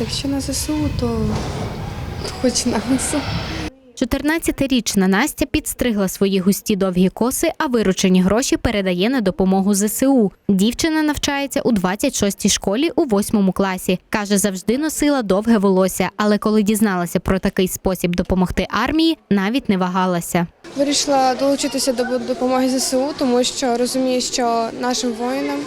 Якщо на ЗСУ, то хоч на ЗСУ. 14-річна Настя підстригла свої густі довгі коси, а виручені гроші передає на допомогу ЗСУ. Дівчина навчається у 26-й школі у 8 класі. Каже, завжди носила довге волосся, але коли дізналася про такий спосіб допомогти армії, навіть не вагалася. Вирішила долучитися до допомоги ЗСУ, тому що розумію, що нашим воїнам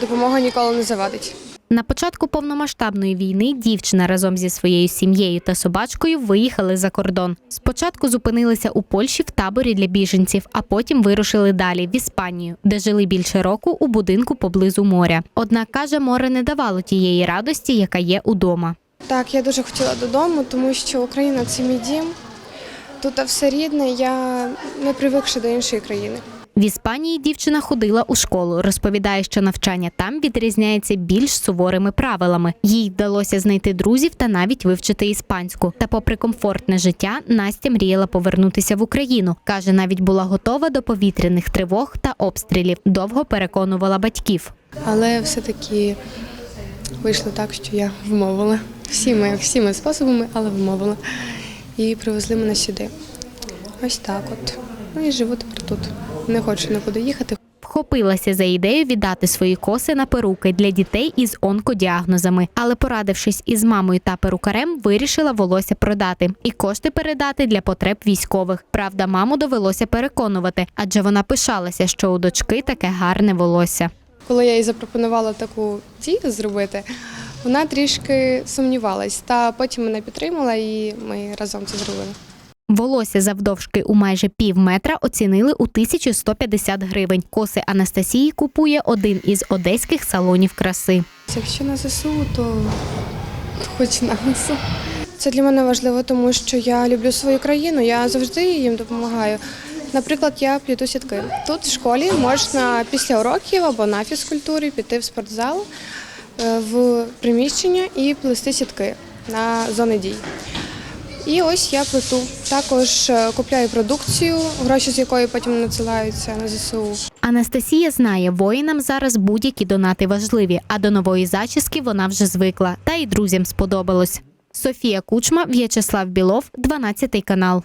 допомога ніколи не завадить. На початку повномасштабної війни дівчина разом зі своєю сім'єю та собачкою виїхали за кордон. Спочатку зупинилися у Польщі в таборі для біженців, а потім вирушили далі в Іспанію, де жили більше року у будинку поблизу моря. Однак каже, море не давало тієї радості, яка є удома. Так, я дуже хотіла додому, тому що Україна це мій дім. Тут все рідне, я не привикша до іншої країни. В Іспанії дівчина ходила у школу. Розповідає, що навчання там відрізняється більш суворими правилами. Їй вдалося знайти друзів та навіть вивчити іспанську. Та, попри комфортне життя, Настя мріяла повернутися в Україну. каже, навіть була готова до повітряних тривог та обстрілів. Довго переконувала батьків. Але все-таки вийшло так, що я вмовила. Всіми, всіми способами, але вмовила. І привезли мене сюди. Ось так от. Ну і живу тепер тут. Не хочу нікуди їхати. Вхопилася за ідею віддати свої коси на перуки для дітей із онкодіагнозами, але порадившись із мамою та перукарем, вирішила волосся продати і кошти передати для потреб військових. Правда, маму довелося переконувати, адже вона пишалася, що у дочки таке гарне волосся. Коли я їй запропонувала таку дію зробити, вона трішки сумнівалась, та потім мене підтримала і ми разом це зробили. Волосся завдовжки у майже пів метра оцінили у 1150 гривень. Коси Анастасії купує один із одеських салонів краси. Якщо на ЗСУ, то хоч на ЗСУ. Це для мене важливо, тому що я люблю свою країну, я завжди їм допомагаю. Наприклад, я пліту сітки. Тут в школі можна після уроків або на фізкультурі піти в спортзал е, в приміщення і плести сітки на зони дій. І ось я плету. Також е, купляю продукцію, гроші з якої потім надсилаються на ЗСУ. Анастасія знає, воїнам зараз будь-які донати важливі, а до нової зачіски вона вже звикла, та й друзям сподобалось. Софія Кучма, В'ячеслав Білов, 12 канал.